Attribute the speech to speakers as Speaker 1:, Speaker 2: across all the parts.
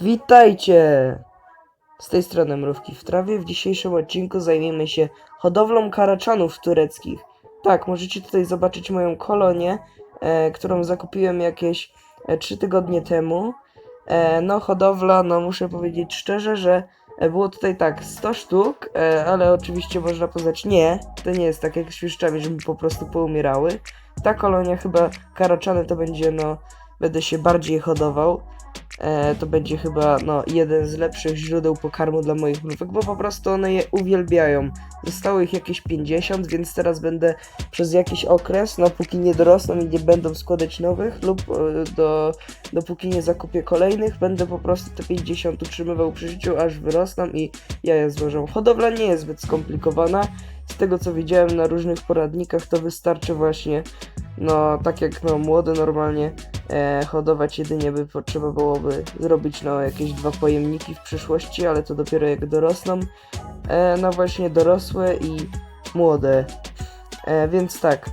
Speaker 1: Witajcie! Z tej strony Mrówki w trawie. W dzisiejszym odcinku zajmiemy się hodowlą karaczanów tureckich. Tak, możecie tutaj zobaczyć moją kolonię, e, którą zakupiłem jakieś e, 3 tygodnie temu. E, no, hodowla, no muszę powiedzieć szczerze, że e, było tutaj tak 100 sztuk, e, ale oczywiście można poznać nie, to nie jest tak jak świszczawi, żeby po prostu poumierały. Ta kolonia chyba karaczany to będzie, no, będę się bardziej hodował. E, to będzie chyba no, jeden z lepszych źródeł pokarmu dla moich mrówek, bo po prostu one je uwielbiają. Zostało ich jakieś 50, więc teraz będę przez jakiś okres, no póki nie dorosną i nie będą składać nowych, lub e, do, dopóki nie zakupię kolejnych, będę po prostu te 50 utrzymywał przy życiu, aż wyrosną i jaja złożą. Hodowla nie jest zbyt skomplikowana. Z tego co widziałem na różnych poradnikach, to wystarczy właśnie, no tak jak no, młode normalnie e, hodować jedynie by potrzeba byłoby zrobić no jakieś dwa pojemniki w przyszłości, ale to dopiero jak dorosną. E, no właśnie dorosłe i młode. E, więc tak,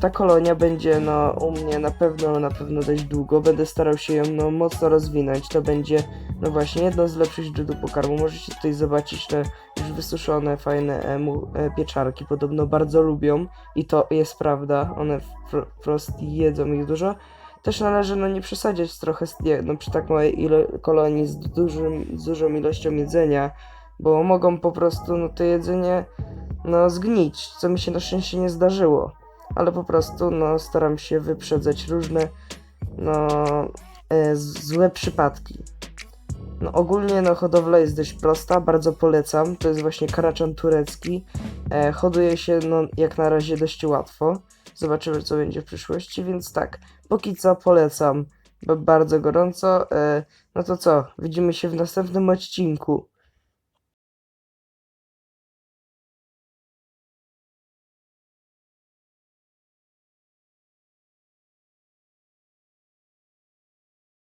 Speaker 1: ta kolonia będzie no u mnie na pewno, na pewno dość długo. Będę starał się ją no mocno rozwinąć. To będzie no właśnie jedno z lepszych źródeł pokarmu. Możecie tutaj zobaczyć te już wysuszone, fajne e, mu, e, pieczarki. Podobno bardzo lubią i to jest prawda. One wpro- wprost jedzą ich dużo też należy no nie przesadzić trochę no, przy tak małej ilo- kolonii z, dużym, z dużą ilością jedzenia, bo mogą po prostu no, to jedzenie no, zgnić, co mi się na szczęście nie zdarzyło. Ale po prostu no, staram się wyprzedzać różne no, e, złe przypadki. No, ogólnie no, hodowla jest dość prosta, bardzo polecam. To jest właśnie karaczan turecki. E, hoduje się no, jak na razie dość łatwo. Zobaczymy, co będzie w przyszłości, więc tak. Póki co polecam ba- bardzo gorąco. E, no to co? Widzimy się w następnym odcinku.